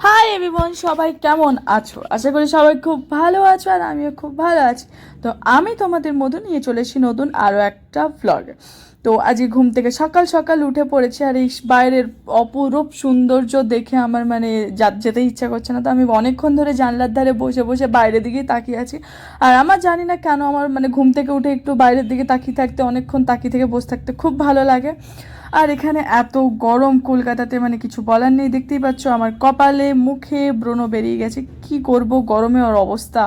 Hi everyone সবাই কেমন আছো? আশা করি সবাই খুব ভালো আছো আর আমিও খুব ভালো আছি। তো আমি তোমাদের মধ্যে নিয়ে চলে নতুন আরও একটা ভ্লগ তো আজকে ঘুম থেকে সকাল সকাল উঠে পড়েছি আর এই বাইরের অপরূপ সৌন্দর্য দেখে আমার মানে যেতে ইচ্ছা করছে না। তো আমি অনেকক্ষণ ধরে জানলার ধারে বসে বসে বাইরের দিকেই তাকিয়ে আছি। আর আমার জানি না কেন আমার মানে ঘুম থেকে উঠে একটু বাইরের দিকে তাকিয়ে থাকতে, অনেকক্ষণ তাকিয়ে থেকে বসে থাকতে খুব ভালো লাগে। আর এখানে এত গরম কলকাতাতে মানে কিছু বলার নেই। দেখতেই পাচ্ছ আমার কপালে, মুখে ব্রণ বেরিয়ে গেছে। কি করব গরমে ওর অবস্থা।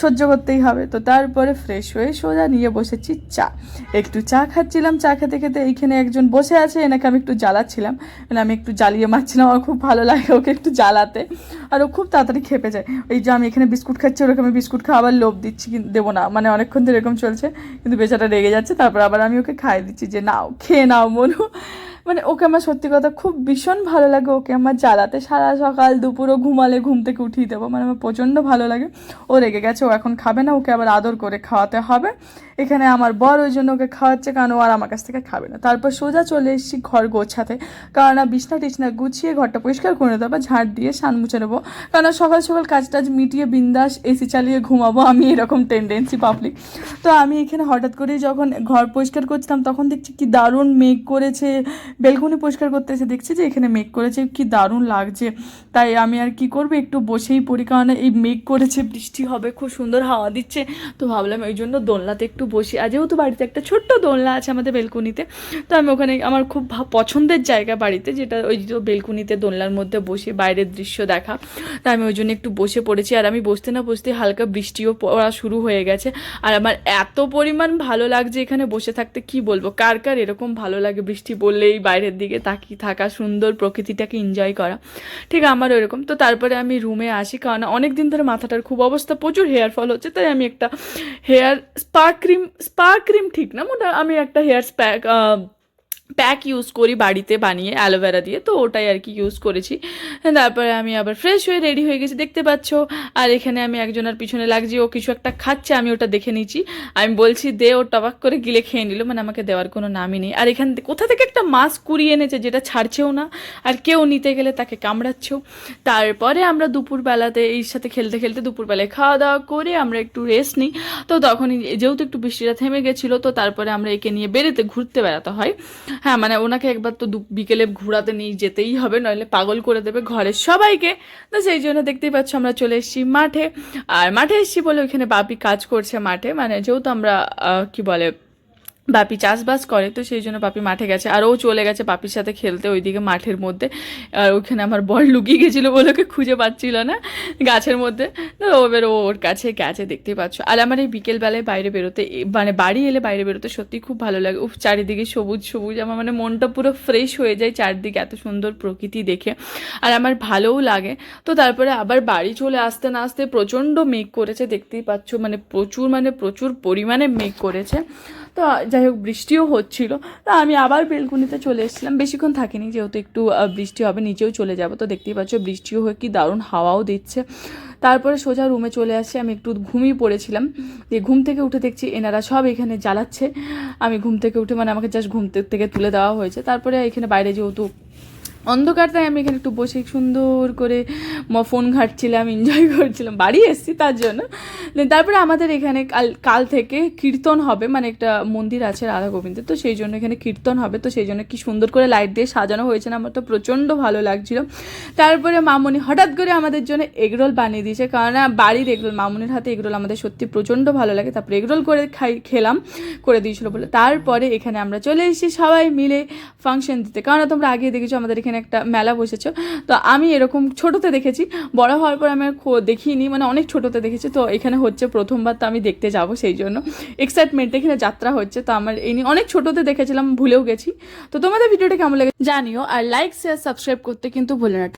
সহ্য করতেই হবে। তো তারপরে ফ্রেশ হয়ে সোজা নিয়ে বসেছি চা। একটু চা খাচ্ছিলাম, চা খেতে খেতে এইখানে একজন বসে আছে, এনাকে আমি একটু জ্বালাচ্ছিলাম। মানে আমি একটু জ্বালিয়ে মারছিলাম, আমার খুব ভালো লাগে ওকে একটু জ্বালাতে। আর ও খুব তাড়াতাড়ি খেপে যায়। ওই যে আমি এখানে বিস্কুট খাচ্ছি, ওরকম আমি বিস্কুট খাওয়ার লোভ দিচ্ছি দেবো না। মানে অনেকক্ষণ ধরে এরকম চলছে, কিন্তু বেচারা রেগে যাচ্ছে, তারপর আবার আমি ওকে খাইয়ে দিচ্ছি যে, নাও, খেয়ে নাও, মনু। মানে ওকে আমার সত্যি কথা খুব ভীষণ ভালো লাগে। ওকে আমার জ্বালাতে সারা সকাল দুপুরও ঘুমালে ঘুম থেকে উঠিয়ে দেবো। মানে আমার প্রচণ্ড ভালো লাগে। ও রেগে গেছে, ও এখন খাবে না। ওকে আবার আদর করে খাওয়াতে হবে। এখানে আমার বর ওই জন্য ওকে খাওয়াচ্ছে কারণ ও আর আমার কাছ থেকে খাবে না। তারপর সোজা চলে এসেছি ঘর গোছাতে। কারণ বিছনা টিছনা গুছিয়ে ঘরটা পরিষ্কার করে দেবো, ঝাড় দিয়ে সান মুছে নেব। কারণ সকাল সকাল কাজ টাজ মিটিয়ে বিন্দাস এসি চালিয়ে ঘুমাবো, আমি এরকম টেন্ডেন্সি পাবলিক তো আমি এখানে হঠাৎ করেই যখন ঘর পরিষ্কার করছিলাম, তখন দেখছি কি দারুণ মেঘ করেছে, বেলকনি পরিষ্কার করতে এসে দেখছি যে এখানে মেঘ করেছে, কি দারুণ লাগছে। তাই আমি আর কি করব, একটু বসেই পড়ি, কারণ এই মেঘ করেছে, বৃষ্টি হবে, খুব সুন্দর হাওয়া দিচ্ছে। তো ভাবলাম এই জন্য দোলনাতে একটু বসি। আর যেহেতু বাড়িতে একটা ছোট্ট দোলনা আছে আমাদের বেলকুনিতে, তো আমি ওখানে আমার খুব পছন্দের জায়গা বাড়িতে, যেটা ওই বেলকুনিতে দোলনার মধ্যে বসে বাইরের দৃশ্য দেখা তাই আমি ওই জন্য একটু বসে পড়েছি। আর আমি বসতে না বসতে হালকা বৃষ্টিও পড়া শুরু হয়ে গেছে। আর আমার এত পরিমাণ ভালো লাগছে এখানে বসে থাকতে, কি বলব? কার কার এরকম ভালো লাগে বৃষ্টি পড়লেই বাইরের দিকে তাকিয়ে থাকা, সুন্দর প্রকৃতিটাকে এনজয় করা? ঠিক আমার ওইরকম তো তারপরে আমি রুমে আসি, কারণ অনেক দিন ধরে মাথাটার খুব অবস্থা, প্রচুর হেয়ার ফল হচ্ছে, তাই আমি একটা hair spa cream spa cream ঠিক না? মোটা আমি একটা হেয়ার স্প্যাক প্যাক ইউজ করি বাড়িতে বানিয়ে অ্যালোভেরা দিয়ে, তো ওটাই আর কি ইউজ করেছি। তারপরে আমি আবার ফ্রেশ হয়ে রেডি হয়ে গেছি, দেখতে পাচ্ছ? আর এখানে আমি একজনের পিছনে লাগছি, ও কিছু একটা খাচ্ছে, আমি ওটা দেখে নিচ্ছি। আমি বলছি, দে, ও টবাক করে গিলে খেয়ে নিল। মানে আমাকে দেওয়ার কোনো নামই নেই। আর এখান কোথা থেকে একটা মাছ কুড়িয়ে এনেছে, যেটা ছাড়ছেও না, আর কেউ নিতে গেলে তাকে কামড়াচ্ছেও। তারপরে আমরা দুপুরবেলাতে, এই সাথে খেলতে খেলতে দুপুরবেলায় খাওয়া দাওয়া করে আমরা একটু রেস্ট নিই। তো তখনই, যেহেতু একটু বৃষ্টিটা থেমে গেছিল, তো তারপরে আমরা একে নিয়ে বেরোতে ঘুরতে বেড়াতে হয়। হ্যাঁ মানে ওনাকে একবার তো বিকেলে ঘোরাতে নিয়ে যেতেই হবে, নইলে পাগল করে দেবে ঘরের সবাইকে। তো সেই জন্য দেখতেই পাচ্ছ আমরা চলে এসেছি মাঠে। আর মাঠে এসেছি বলে ওইখানে বাপি কাজ করছে মাঠে মানে যেহেতু আমরা কি বলে বাপি চাষবাস করে, তো সেই জন্য বাপি মাঠে গেছে। আর ও চলে গেছে বাপির সাথে খেলতে ওইদিকে মাঠের মধ্যে। আর ওখানে আমার বর লুকিয়ে গেছিল বলে ওকে খুঁজে পাচ্ছিল না গাছের মধ্যে। তো এবার ও ওর কাছে গেছে দেখতেই পাচ্ছ। আর আমার এই বিকেলবেলায় বাইরে বেরোতে মানে বাড়ি এলে বাইরে বেরোতে সত্যি খুব ভালো লাগে। উফ, চারিদিকে সবুজ সবুজ, আমার মানে মনটা পুরো ফ্রেশ হয়ে যায় চারদিকে এত সুন্দর প্রকৃতি দেখে। আর আমার ভালোও লাগে। তো তারপরে আবার বাড়ি চলে আসতে না আসতে প্রচণ্ড মেঘ করেছে, দেখতেই পাচ্ছ। মানে প্রচুর মানে প্রচুর পরিমাণে মেঘ করেছে। তো যাই হোক, বৃষ্টিও হচ্ছিল। তা আমি আবার বেলকুনিতে চলে এসেছিলাম। বেশিক্ষণ থাকিনি, যেহেতু একটু বৃষ্টি হবে, নিচেও চলে যাব। তো দেখতেই পাচ্ছ, বৃষ্টিও হয়ে কি দারুণ, হাওয়াও দিচ্ছে। তারপরে সোজা রুমে চলে আসি। আমি একটু ঘুমিয়ে পড়েছিলাম। যে ঘুম থেকে উঠে দেখছি, এনারা সব এখানে জ্বালাচ্ছে। আমি ঘুম থেকে উঠে মানে আমাকে জাস্ট ঘুম থেকে- তুলে দেওয়া হয়েছে। তারপরে এখানে বাইরে যেহেতু অন্ধকার, তাই আমি এখানে একটু বসে সুন্দর করে ফোন ঘাটছিলাম এনজয় করছিলাম। বাড়ি এসেছি তার জন্য। তারপরে আমাদের এখানে কাল কাল থেকে কীর্তন হবে মানে একটা মন্দির আছে রাধা গোবিন্দের, তো সেই জন্য এখানে কীর্তন হবে। তো সেই জন্য কি সুন্দর করে লাইট দিয়ে সাজানো হয়েছে আমার তো প্রচণ্ড ভালো লাগছিল। তারপরে মামনি হঠাৎ করে আমাদের জন্য এগরোল বানিয়ে দিয়েছে, কারণ বাড়ির এগরোল, মামনির হাতে এগরোল আমাদের সত্যি প্রচণ্ড ভালো লাগে। তারপরে এগরোল করে খাই, খেলাম, করে দিয়েছিল বলে। তারপরে এখানে আমরা চলে এসেছি সবাই মিলে ফাংশন দিতে। কারণ তোমরা আগে দেখেছ আমাদের এখানে একটা মেলা বসেছে। তো আমি এরকম ছোটোতে দেখেছি। বড় হওয়ার পর আমি আর দেখিনি মানে অনেক ছোটোতে দেখেছি। তো এখানে হচ্ছে প্রথমবার তো আমি দেখতে যাব সেই জন্য। এক্সাইটমেন্ট এখানে যাত্রা হচ্ছে। তো আমার এই নিয়ে অনেক ছোটোতে দেখেছিলাম, ভুলেও গেছি। তো তোমাদের ভিডিওটা কেমন লাগে জানিও। আর লাইক শেয়ার সাবস্ক্রাইব করতে কিন্তু ভুলে না।